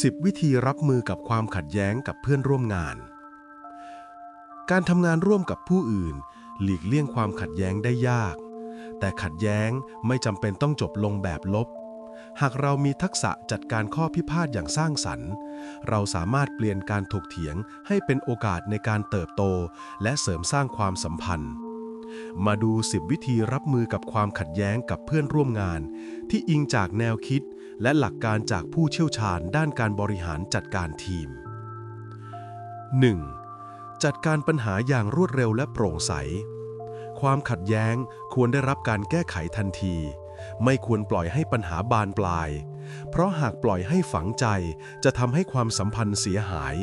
10 วิธีรับมือกับความขัดแย้งกับเพื่อนร่วมงาน การทำงานร่วมกับผู้อื่น หลีกเลี่ยงความขัดแย้งได้ยาก แต่ขัดแย้งไม่จำเป็นต้องจบลงแบบลบ หากเรามีทักษะจัดการข้อพิพาทอย่างสร้างสรรค์ เราสามารถเปลี่ยนการถกเถียงให้เป็นโอกาสในการเติบโต และเสริมสร้างความสัมพันธ์ มาดู 10 วิธีรับมือกับความขัดแย้งกับเพื่อนร่วมงาน ที่อิงจากแนวคิด และหลักการจากผู้เชี่ยวชาญด้านการบริหารจัดการทีม 1. จัดการปัญหาอย่างรวดเร็วและโปร่งใส ความขัดแย้งควรได้รับการแก้ไขทันที ไม่ควรปล่อยให้ปัญหาบานปลาย เพราะหากปล่อยให้ฝังใจจะทำให้ความสัมพันธ์เสียหาย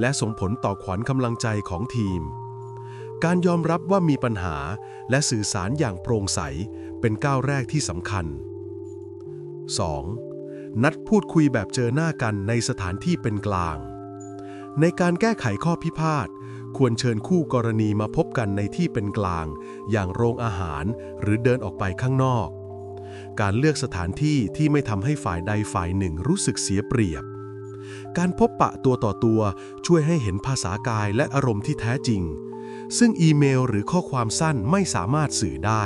และส่งผลต่อขวัญกำลังใจของทีมการยอมรับว่ามีปัญหาและสื่อสารอย่างโปร่งใสเป็นก้าวแรกที่สำคัญ 2. นัดพูดคุยแบบเจอหน้ากันในสถานที่เป็นกลาง ในการแก้ไขข้อพิพาทควรเชิญคู่กรณีมาพบกันในที่เป็นกลาง อย่างโรงอาหารหรือเดินออกไปข้างนอก การเลือกสถานที่ที่ไม่ทำให้ฝ่ายใดฝ่ายหนึ่งรู้สึกเสียเปรียบ การพบปะตัวต่อตัวช่วยให้เห็นภาษากายและอารมณ์ที่แท้จริง ซึ่งอีเมลหรือข้อความสั้นไม่สามารถสื่อได้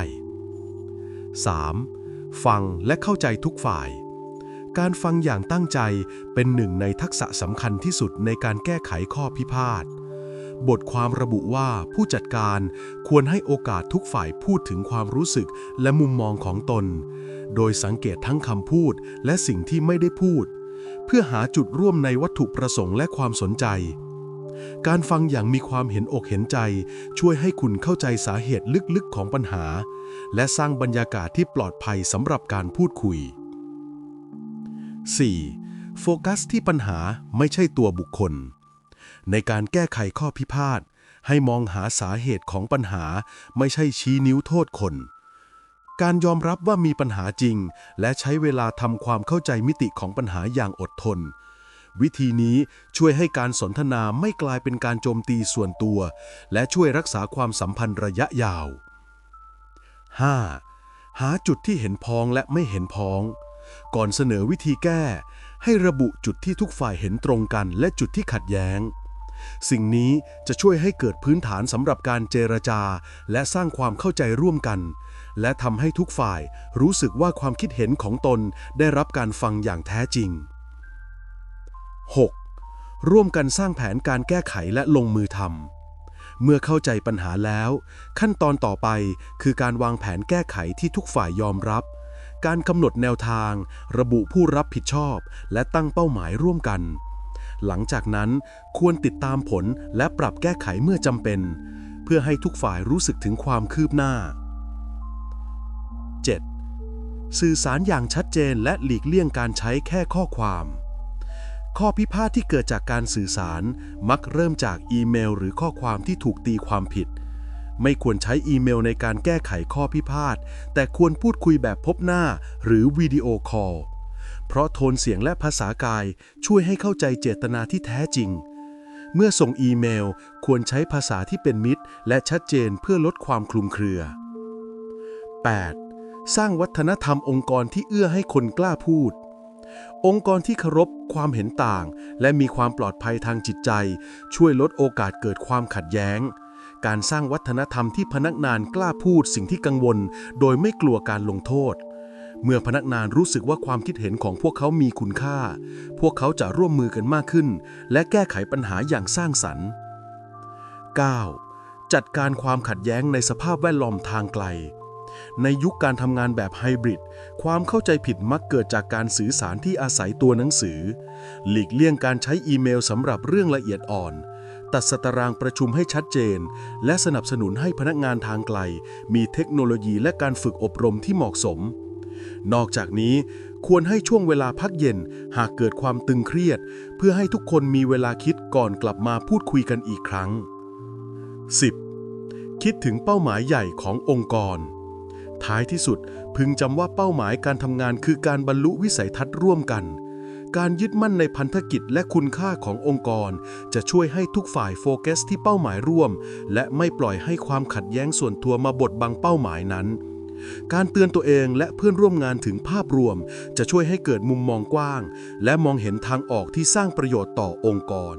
3. ฟังและเข้าใจทุกฝ่าย การฟังอย่างตั้งใจเป็นหนึ่งในทักษะสำคัญที่สุดในการแก้ไขข้อพิพาท บทความระบุว่าผู้จัดการควรให้โอกาสทุกฝ่ายพูดถึงความรู้สึกและมุมมองของตน โดยสังเกตทั้งคำพูดและสิ่งที่ไม่ได้พูด เพื่อหาจุดร่วมในวัตถุประสงค์และความสนใจการฟังอย่างมีความเห็นอกเห็นใจ ช่วยให้คุณเข้าใจสาเหตุลึกๆของปัญหา และสร้างบรรยากาศที่ปลอดภัยสำหรับการพูดคุย 4. โฟกัสที่ปัญหาไม่ใช่ตัวบุคคล ในการแก้ไขข้อพิพาทให้มองหาสาเหตุของปัญหาไม่ใช่ชี้นิ้วโทษคน การยอมรับว่ามีปัญหาจริง และใช้เวลาทำความเข้าใจมิติของปัญหาอย่างอดทน วิธีนี้ช่วยให้การสนทนาไม่กลายเป็นการโจมตีส่วนตัว และช่วยรักษาความสัมพันธ์ระยะยาว 5. หาจุดที่เห็นพ้องและไม่เห็นพ้อง ก่อนเสนอวิธีแก้ ให้ระบุจุดที่ทุกฝ่ายเห็นตรงกันและจุดที่ขัดแย้ง สิ่งนี้จะช่วยให้เกิดพื้นฐานสำหรับการเจรจา และสร้างความเข้าใจร่วมกัน และทำให้ทุกฝ่ายรู้สึกว่าความคิดเห็นของตนได้รับการฟังอย่างแท้จริง 6. ร่วมกันสร้างแผนการแก้ไขและลงมือทำเมื่อเข้าใจปัญหาแล้ว ขั้นตอนต่อไปคือการวางแผนแก้ไขที่ทุกฝ่ายยอมรับ การกำหนดแนวทาง ระบุผู้รับผิดชอบ และตั้งเป้าหมายร่วมกัน หลังจากนั้นควรติดตามผลและปรับแก้ไขเมื่อจำเป็น เพื่อให้ทุกฝ่ายรู้สึกถึงความคืบหน้า 7. สื่อสารอย่างชัดเจนและหลีกเลี่ยงการใช้แค่ข้อความข้อพิพาทที่เกิดจากการสื่อสาร มักเริ่มจากอีเมล หรือข้อความที่ถูกตีความผิด ไม่ควรใช้อีเมลในการแก้ไขข้อพิพาท แต่ควรพูดคุยแบบพบหน้าหรือวิดีโอคอล เพราะโทนเสียงและภาษากายช่วยให้เข้าใจเจตนาที่แท้จริง เมื่อส่งอีเมลควรใช้ภาษาที่เป็นมิตร และชัดเจนเพื่อลดความคลุมเครือ 8. สร้างวัฒนธรรมองค์กรที่เอื้อให้คนกล้าพูดองค์กรที่เคารพความเห็นต่าง และมีความปลอดภัยทางจิตใจ ช่วยลดโอกาสเกิดความขัดแย้ง การสร้างวัฒนธรรมที่พนักงานกล้าพูดสิ่งที่กังวล โดยไม่กลัวการลงโทษ เมื่อพนักงานรู้สึกว่าความคิดเห็นของพวกเขามีคุณค่า พวกเขาจะร่วมมือกันมากขึ้น และแก้ไขปัญหาอย่างสร้างสรรค์ 9. จัดการความขัดแย้งในสภาพแวดล้อมทางไกล ในยุคการทำงานแบบไฮบริด ความเข้าใจผิดมักเกิดจากการสื่อสารที่อาศัยตัวหนังสือ หลีกเลี่ยงการใช้อีเมลสำหรับเรื่องละเอียดอ่อน ตัดสตารางประชุมให้ชัดเจน และสนับสนุนให้พนักงานทางไกล มีเทคโนโลยีและการฝึกอบรมที่เหมาะสม นอกจากนี้ควรให้ช่วงเวลาพักเย็นหากเกิดความตึงเครียด เพื่อให้ทุกคนมีเวลาคิดก่อนกลับมาพูดคุยกันอีกครั้ง 10. คิดถึงเป้าหมายใหญ่ขององค์กร ท้ายที่สุดพึงจำว่าเป้าหมายการทำงานคือการบรรลุวิสัยทัศน์ร่วมกัน การยึดมั่นในพันธกิจและคุณค่าขององค์กร จะช่วยให้ทุกฝ่ายโฟกัสที่เป้าหมายร่วม และไม่ปล่อยให้ความขัดแย้งส่วนตัวมาบดบังเป้าหมายนั้น การเตือนตัวเองและเพื่อนร่วมงานถึงภาพรวม จะช่วยให้เกิดมุมมองกว้าง และมองเห็นทางออกที่สร้างประโยชน์ต่อองค์กร